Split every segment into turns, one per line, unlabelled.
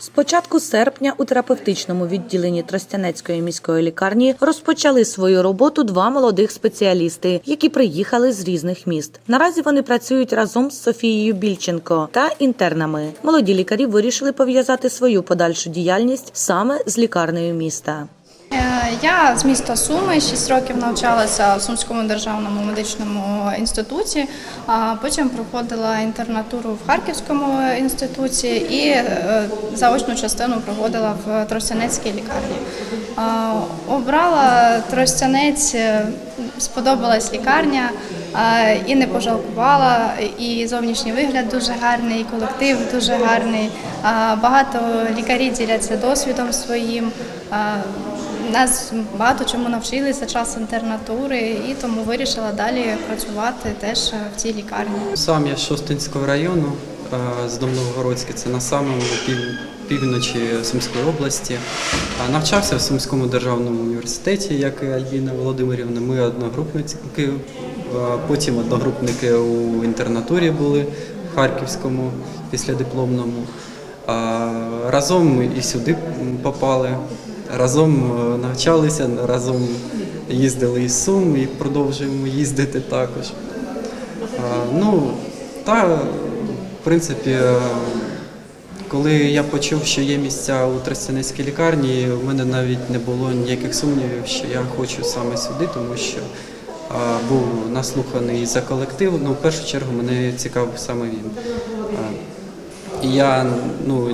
З початку серпня у терапевтичному відділенні Тростянецької міської лікарні розпочали свою роботу два молодих спеціалісти, які приїхали з різних міст. Наразі вони працюють разом з Софією Більченко та інтернами. Молоді лікарі вирішили пов'язати свою подальшу діяльність саме з лікарнею міста.
Я з міста Суми 6 років навчалася в Сумському державному медичному інституті, а потім проходила інтернатуру в Харківському інституті і е, заочну частину проходила в Тростянецькій лікарні. Обрала Тростянець, е, сподобалась лікарня і не пожалкувала. І зовнішній вигляд дуже гарний, і колектив дуже гарний. Багато лікарів діляться досвідом своїм. Нас багато чому навчили за час інтернатури, і тому вирішила далі працювати теж в цій лікарні.
Сам я з Шостинського району, е, з Домновгородське, це на самому пів, півночі Сумської області. Навчався в Сумському державному університеті, як і Альбіна Володимирівна. Ми одногрупники, е, потім одногрупники у інтернатурі були в Харківському післядипломному. Разом і сюди попали, разом е, навчалися, разом їздили із Сум і продовжуємо їздити також. Ну, та, в принципі, е, коли я почув, що є місця у Тростянецькій лікарні, у мене навіть не було ніяких сумнівів, що я хочу саме сюди, тому що а, був наслуханий за колектив. Ну, в першу чергу мене цікавив саме він. А, і я ну,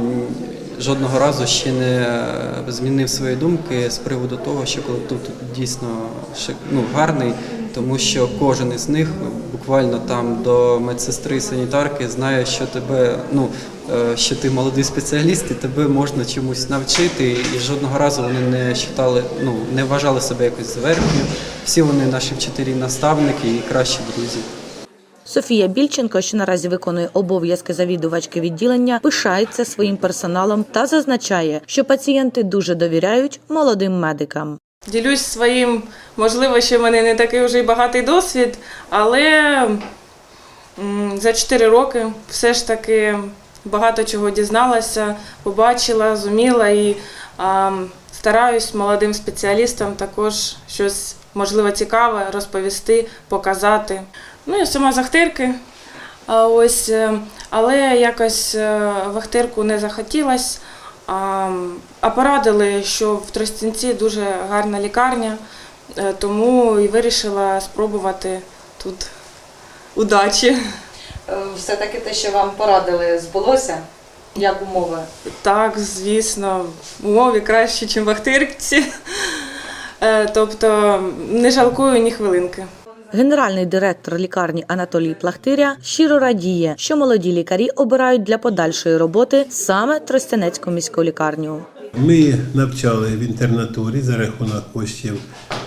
жодного разу ще не е, змінив свої думки з приводу того, що колектив тут дійсно ну, гарний, тому що кожен із них буквально там до медсестри санітарки знає, що тебе, ну, е, що ти молодий спеціаліст, і тебе можна чомусь навчити. І жодного разу вони не вважали, ну, не вважали себе якось зверхньо. Всі вони наші вчителі, наставники і кращі друзі.
Софія Більченко, що наразі виконує обов'язки завідувачки відділення, пишається своїм персоналом та зазначає, що пацієнти дуже довіряють молодим медикам.
Ділюсь своїм, можливо, ще в мене не такий вже й багатий досвід, але за 4 роки все ж таки багато чого дізналася, побачила, зуміла і а, стараюсь молодим спеціалістам також щось можливо цікаве розповісти, показати. Ну і сама з Ахтирки. А ось, е, але якось е, в Ахтирку не захотілось. А, порадили, що в Тростянці дуже гарна лікарня, е, тому і вирішила спробувати тут удачі.
Все-таки те, що вам порадили, збулося? Як умови?
Так, звісно, умови краще, ніж в Ахтирці. Е, Тобто не жалкую ні хвилинки.
Генеральний директор лікарні Анатолій Плахтиря щиро радіє, що молоді лікарі обирають для подальшої роботи саме Тростянецьку міську лікарню.
Ми навчали в інтернатурі за рахунок коштів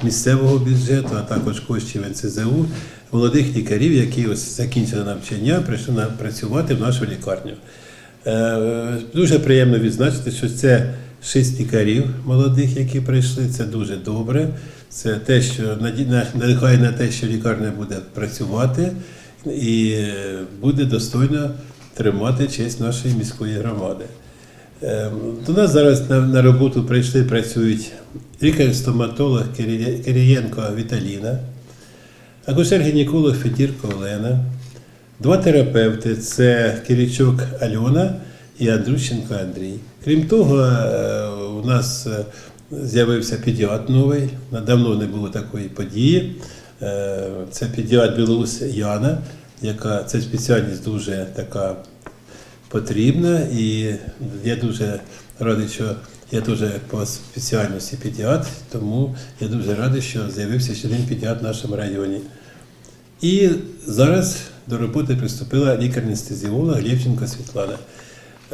місцевого бюджету, а також коштів НЦЗУ молодих лікарів, які ось закінчили навчання, прийшли на- працювати в нашу лікарню. Е, Дуже приємно відзначити, що це шість лікарів молодих, які прийшли. Це дуже добре. Це те, що надихає на те, що лікарня буде працювати і е, буде достойно тримати честь нашої міської громади. Е, До нас зараз на, на роботу прийшли, працюють лікар-стоматолог Кирієнко Віталіна, акушер-гінеколог Федірко Олена, два терапевти це Киричук Альона і Андрущенко Андрій. Крім того, е, у нас е, з'явився педіат новий, давно не було такої події. Е, Це педіат Білорус Яна, яка це спеціальність дуже така потрібна, і я дуже радий, що я теж по спеціальності педіатр, тому я дуже радий, що з'явився ще один педіатр в нашому районі. І зараз до роботи приступила лікар-анестезіолог Лєвченко Світлана.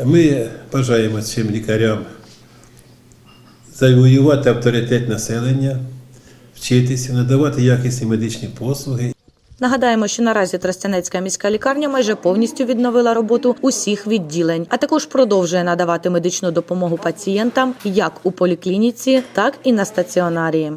Ми бажаємо цим лікарям завоювати авторитет населення, вчитися, надавати якісні медичні послуги
Нагадаємо, що наразі Тростянецька міська лікарня майже повністю відновила роботу усіх відділень, а також продовжує надавати медичну допомогу пацієнтам як у поліклініці, так і на стаціонарі.